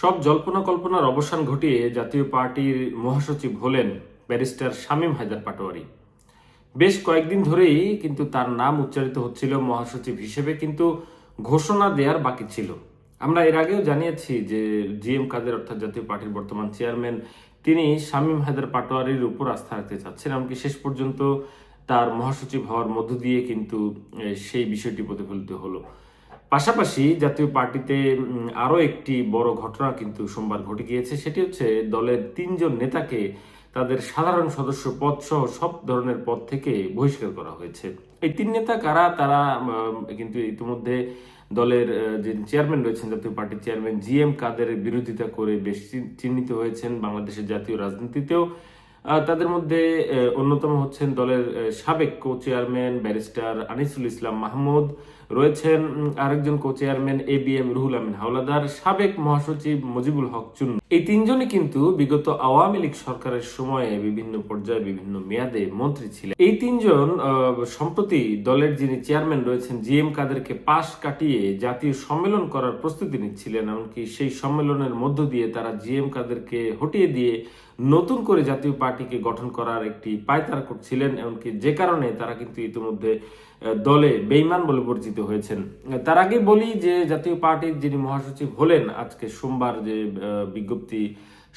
সব জল্পনা কল্পনার অবসান ঘটিয়ে জাতীয় পার্টির মহাসচিব হলেন ব্যারিস্টার শামীম হায়দার পাটোয়ারি। বেশ কয়েকদিন ধরেই কিন্তু তার নাম উচ্চারিত হচ্ছিল মহাসচিব হিসেবে, কিন্তু ঘোষণা দেওয়ার বাকি ছিল। আমরা এর আগেও জানিয়েছি যে জি এম কাদের, অর্থাৎ জাতীয় পার্টির বর্তমান চেয়ারম্যান, তিনি শামীম হায়দার পাটোয়ারির উপর আস্থা রাখতে চাচ্ছেন, এমনকি শেষ পর্যন্ত তার মহাসচিব হওয়ার মধ্য দিয়ে কিন্তু সেই বিষয়টি প্রতিফলিত হলো। পাশাপাশি জাতীয় পার্টিতে আরও একটি বড় ঘটনা কিন্তু সোমবার ঘটে গিয়েছে। সেটি হচ্ছে দলের তিনজন নেতাকে তাদের সাধারণ সদস্য পদ সহ সব ধরনের পদ থেকে বহিষ্কার করা হয়েছে। এই তিন নেতা কারা? তারা কিন্তু ইতিমধ্যে দলের যে চেয়ারম্যান রয়েছেন, জাতীয় পার্টির চেয়ারম্যান জি এম কাদের বিরোধিতা করে বেশ চিহ্ন- চিহ্নিত হয়েছেন বাংলাদেশের জাতীয় রাজনীতিতেও। তাদের মধ্যে অন্যতম হচ্ছেন দলের সাবেক co chairman barrister Anisul Islam Mahmud. রয়েছেন আরেকজন co chairman A B M Ruhul Amin Howlader, সাবেক মহাসচিব মুজিবুল হক চুন্নু। এই তিনজনই কিন্তু বিগত আওয়ামী লীগ সরকারের সময়ে বিভিন্ন পর্যায়ে, বিভিন্ন মেয়াদে মন্ত্রী ছিলেন। এই তিনজন সম্প্রতি দলের যিনি চেয়ারম্যান রয়েছেন, জি এম কাদেরকে পাশ কাটিয়ে জাতীয় সম্মেলন করার প্রস্তুতি নিচ্ছিলেন। এমনকি সেই সম্মেলনের মধ্য দিয়ে তারা জি এম কাদেরকে হটিয়ে দিয়ে নতুন করে জাতীয় পার্টিকে গঠন করার একটি পায়তারা করছিলেন এমনকি যে কারণে তারা কিন্তু ইতিমধ্যে দলে বেইমান বলে পরিচিত হয়েছেন। তার আগে বলি যে জাতীয় পার্টির যিনি মহাসচিব হলেন, আজকে সোমবার যে বিজ্ঞপ্তি,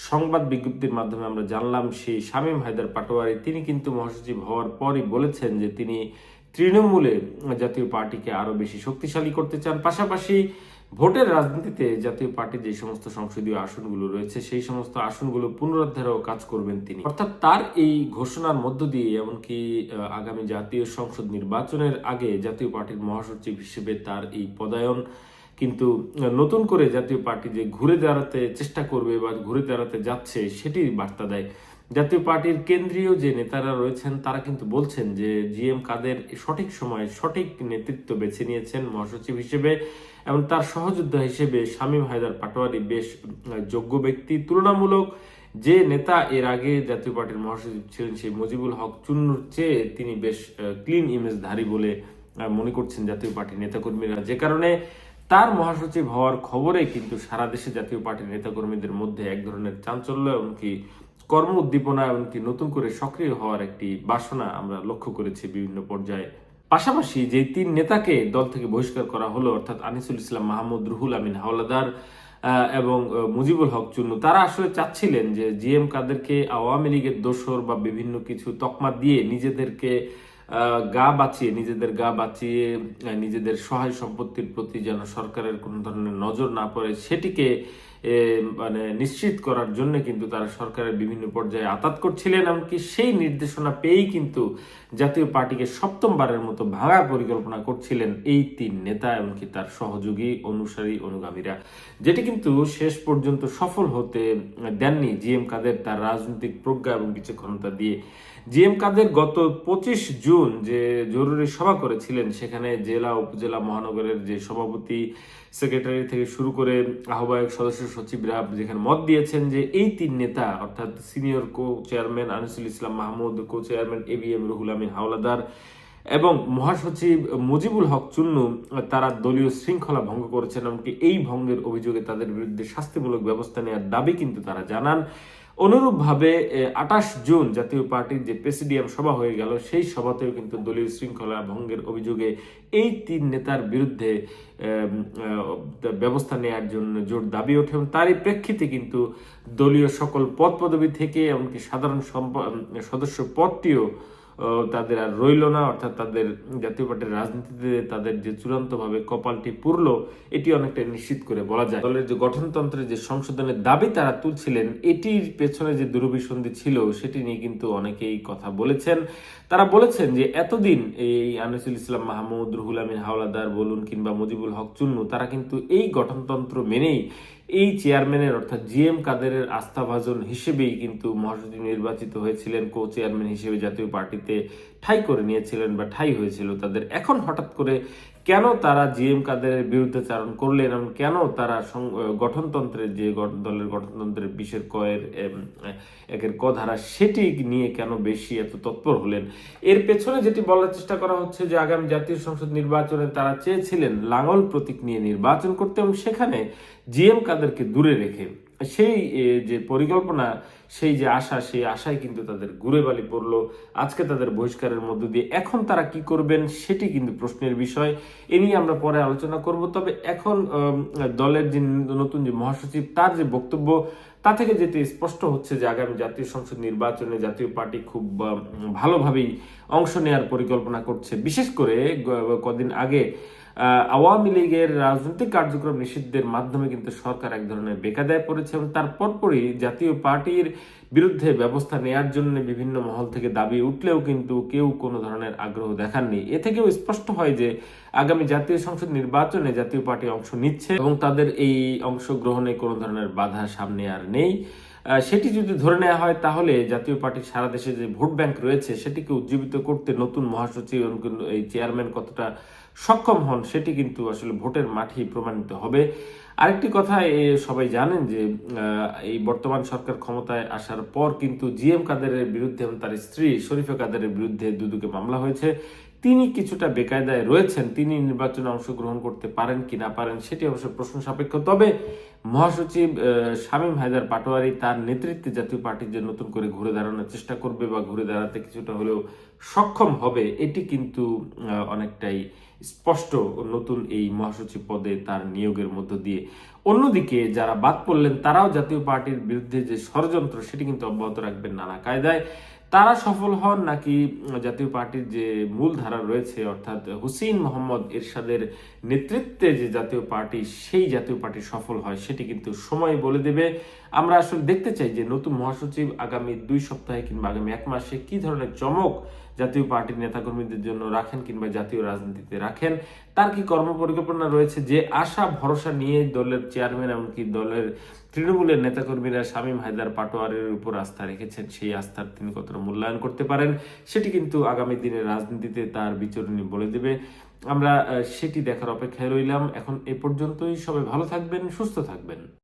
সংবাদ বিজ্ঞপ্তির মাধ্যমে আমরা জানলাম, সেই শামীম হায়দার পাটোয়ারি, তিনি কিন্তু মহাসচিব হওয়ার পরই বলেছেন যে তিনি তৃণমূলে জাতীয় পার্টিকে আরও বেশি শক্তিশালী করতে চান। পাশাপাশি ভোটের রাজনীতিতে জাতীয় পার্টি যে সমস্ত সংসদীয় আসনগুলো রয়েছে, সেই সমস্ত আসনগুলো পুনরুদ্ধারেও কাজ করবেন তিনি। অর্থাৎ তার এই ঘোষণার মধ্য দিয়ে, এমনকি আগামী জাতীয় সংসদ নির্বাচনের আগে জাতীয় পার্টির মহাসচিব হিসেবে তার এই পদায়ন কিন্তু নতুন করে জাতীয় পার্টি যে ঘুরে দাঁড়াতে চেষ্টা করবে বা ঘুরে দাঁড়াতে যাচ্ছে সেটির বার্তা দেয়। জাতীয় পার্টির কেন্দ্রীয় যে নেতারা রয়েছেন, তারা কিন্তু বলছেন যে জি এম কাদের সঠিক সময়ে সঠিক নেতৃত্ব বেছে নিয়েছেন মহাসচিব হিসেবে। এবং তার সহযোদ্ধা হিসেবে শামীম হায়দার পাটোয়ারি বেশ যোগ্য ব্যক্তি। তুলনামূলক যে নেতা এর আগে জাতীয় পার্টির মহাসচিব ছিলেন সেই মুজিবুল হক চুন্নুর চেয়ে তিনি বেশ ক্লিন ইমেজধারী বলে মনে করছেন জাতীয় পার্টির নেতাকর্মীরা। যে কারণে তার মহাসচিব হওয়ার খবরে কিন্তু সারা দেশে জাতীয় পার্টির নেতাকর্মীদের মধ্যে এক ধরনের চাঞ্চল্য এমনকি কর্ম উদ্দীপনা এমনকি নতুন করে সক্রিয় হওয়ার একটি বাসনা আমরা লক্ষ্য করেছি বিভিন্ন পর্যায়ে। পাশাপাশি যে তিন নেতাকে দল থেকে বহিষ্কার করা হলো, অর্থাৎ আনিসুল ইসলাম, মাহমুদ, রুহুল আমিন, হাওলাদার এবং মুজিবুল হক চুন্নু তারা আসলে চাচ্ছিলেন যে জিএম কাদেরকে আওয়ামী লীগের দোসর বা বিভিন্ন কিছু তকমা দিয়ে নিজেদেরকে গা বাঁচিয়ে, নিজেদের গা বাঁচিয়ে নিজেদের সহায় সম্পত্তির প্রতি যেন সরকারের কোনো ধরনের নজর না পড়ে, সেটিকে মানে নিশ্চিত করার জন্য কিন্তু তারা সরকারের বিভিন্ন পর্যায়ে আতাত করছিলেন, এমনকি সেই নির্দেশনা পেয়েই কিন্তু জাতীয় পার্টিকে সপ্তমবারের মতো ভাঙার পরিকল্পনা করছিলেন এই তিন নেতা, এমনকি তার সহযোগী, অনুসারী, অনুগামীরা। যেটি কিন্তু শেষ পর্যন্ত সফল হতে দেননি জিএম কাদের তার রাজনৈতিক প্রজ্ঞা এবং বিচক্ষণতা দিয়ে। জিএম কাদের গত পঁচিশ জুন যে জরুরি সভা করেছিলেন, সেখানে জেলা, উপজেলা, মহানগরের যে সভাপতি, সেক্রেটারি থেকে শুরু করে আহ্বায়ক সদস্য সচিবরা যেখানে মত দিয়েছেন যে এই তিন নেতা, অর্থাৎ senior co chairman Anisul Islam Mahmud co chairman A B M Ruhul Amin Howlader এবং মহাসচিব মুজিবুল হক চুন্নু, তারা দলীয় শৃঙ্খলা ভঙ্গ করেছেন। এমনকি এই ভঙ্গের অভিযোগে তাদের বিরুদ্ধে শাস্তিমূলক ব্যবস্থা নেওয়ার দাবি কিন্তু তারা জানান। অনুরূপভাবে আঠাশ জুন জাতীয় পার্টির যে প্রেসিডিয়াম সভা হয়ে গেল, সেই সভাতেও কিন্তু দলীয় শৃঙ্খলা ভঙ্গের অভিযোগে এই তিন নেতার বিরুদ্ধে ব্যবস্থা নেওয়ার জন্য জোর দাবি ওঠে এবং তারই প্রেক্ষিতে কিন্তু দলীয় সকল পদ পদবি থেকে, এমনকি সাধারণ সদস্য পদটিও তাদের আর রইল না, অর্থাৎ তাদের জাতীয় পার্টির রাজনীতিতে তাদের যে চূড়ান্তভাবে কপালটি পুরল, এটি অনেকটা নিশ্চিত করে বলা যায়। দলের যে গঠনতন্ত্রের যে সংশোধনের দাবি তারা তুলছিলেন, এটির পেছনে যে দুরভিসন্ধি ছিল, সেটি নিয়ে কিন্তু অনেকেই কথা বলেছেন। তারা বলেছেন যে এতদিন এই আনিসুল ইসলাম মাহমুদ, রুহুল আমিন হাওলাদার বলুন কিংবা মুজিবুল হক চুন্নু, তারা কিন্তু এই গঠনতন্ত্র মেনেই এই চেয়ারম্যানের, অর্থাৎ জি এম কাদেরের আস্থাভাজন হিসেবেই কিন্তু মহাসচিব নির্বাচিত হয়েছিলেন কো চেয়ারম্যান হিসেবে জাতীয় পার্টিতে ঠাই করে নিয়েছিলেন বা ঠাই হয়েছিল তাদের। এখন হঠাৎ করে কেন তারা জিএম কাদের বিরুদ্ধে চারণ করলেন এবং কেন তারা গঠনতন্ত্রের যে দলের গঠনতন্ত্রের বিশের কয়ের একের ক ধারা সেটি নিয়ে কেন বেশি এত তৎপর হলেন? এর পেছনে যেটি বলার চেষ্টা করা হচ্ছে যে আগামী জাতীয় সংসদ নির্বাচনে তারা চেয়েছিলেন লাঙল প্রতীক নিয়ে নির্বাচন করতে এবং সেখানে জিএম কাদেরকে দূরে রেখে সেই যে পরিকল্পনা, সেই যে আশা, সেই আশায় কিন্তু তাদের ঘুরে বালি পড়ল। আজকে তাদের বহিষ্কারের মধ্য দিয়ে এখন তারা কি করবেন, সেটি কিন্তু প্রশ্নের বিষয়। এ নিয়ে আমরা পরে আলোচনা করব। তবে এখন দলের যে নতুন যে মহাসচিব, তার যে বক্তব্য, তা থেকে যেটি স্পষ্ট হচ্ছে যে আগামী জাতীয় সংসদ নির্বাচনে জাতীয় পার্টি খুব ভালোভাবেই অংশ নেওয়ার পরিকল্পনা করছে। বিশেষ করে কদিন আগে আওয়ামী লীগের রাজনৈতিক কার্যক্রম নিষিদ্ধের মাধ্যমে কিন্তু সরকার এক ধরনের বেকাদায় পড়েছে এবং তার পরপরই জাতীয় পার্টির বিরুদ্ধে ব্যবস্থা নেয়ার জন্য বিভিন্ন মহল থেকে দাবি উঠলেও কিন্তু কেউ কোনো ধরনের আগ্রহ দেখাননি। এ থেকেও স্পষ্ট হয় যে আগামী জাতীয় সংসদ নির্বাচনে জাতীয় পার্টি অংশ নিচ্ছে এবং তাদের এই অংশগ্রহণে কোনো ধরনের বাধা সামনে আর নেই। সেটি যদি ধরে নেওয়া হয় তাহলে জাতীয় পার্টির সারা দেশে যে ভোট ব্যাংক রয়েছে, সেটিকে উজ্জীবিত করতে নতুন মহাসচিব এই চেয়ারম্যান কতটা সক্ষম হন, সেটি কিন্তু আসলে ভোটের মাঠেই প্রমাণিত হবে। আরেকটি কথা সবাই জানেন যে এই বর্তমান সরকার ক্ষমতায় আসার পর কিন্তু জিএম কাদেরের বিরুদ্ধে এবং তার স্ত্রী শরীফা কাদেরের বিরুদ্ধে দুদুকে মামলা হয়েছে। তিনি কিছুটা বেকায়দায় রয়েছেন, তিনি নির্বাচনে অংশগ্রহণ করতে পারেন কি না পারেন সেটি অবশ্য প্রশ্ন সাপেক্ষ। তবে মহাসচিব শামীম হায়দার পাটোয়ারি তার নেতৃত্বে জাতীয় পার্টি যে নতুন করে ঘুরে দাঁড়ানোর চেষ্টা করবে বা ঘুরে দাঁড়াতে কিছুটা হলেও সক্ষম হবে, এটি কিন্তু অনেকটাই স্পষ্ট নতুন এই মহাসচিব পদে তার নিয়োগের মধ্য দিয়ে। অন্যদিকে যারা বাদ পড়লেন, তারাও জাতীয় পার্টির বিরুদ্ধে যে ষড়যন্ত্র, সেটি কিন্তু অব্যাহত রাখবেন নানা কায়দায়। তারা সফল হন নাকি জাতীয় পার্টির যে মূল ধারা রয়েছে, অর্থাৎ হুসেইন মোহাম্মদ এরশাদের নেতৃত্বে যে জাতীয় পার্টি, সেই জাতীয় পার্টি সফল হয়, সেটি কিন্তু সময় বলে দেবে। আমরা আসলে দেখতে চাই যে নতুন মহাসচিব আগামী দুই সপ্তাহে কিংবা আগামী এক মাসে কি ধরনের চমক জাতীয় পার্টির নেতাকর্মীদের জন্য রাখেন কিংবা জাতীয় রাজনীতিতে রাখেন। তার কি কর্ম পরিকল্পনা রয়েছে যে আশা, ভরসা নিয়ে দলের চেয়ারম্যান এমনকি দলের তৃণমূলের নেতাকর্মীরা শামীম হায়দার পাটোয়ারের উপর আস্থা রেখেছেন, সেই আস্থার তিনি কতটা মূল্যায়ন করতে পারেন, সেটি কিন্তু আগামী দিনের রাজনীতিতে তার বিচরণী বলে দেবে। আমরা সেটি দেখার অপেক্ষায় রইলাম। এখন এ পর্যন্তই। সবাই ভালো থাকবেন, সুস্থ থাকবেন।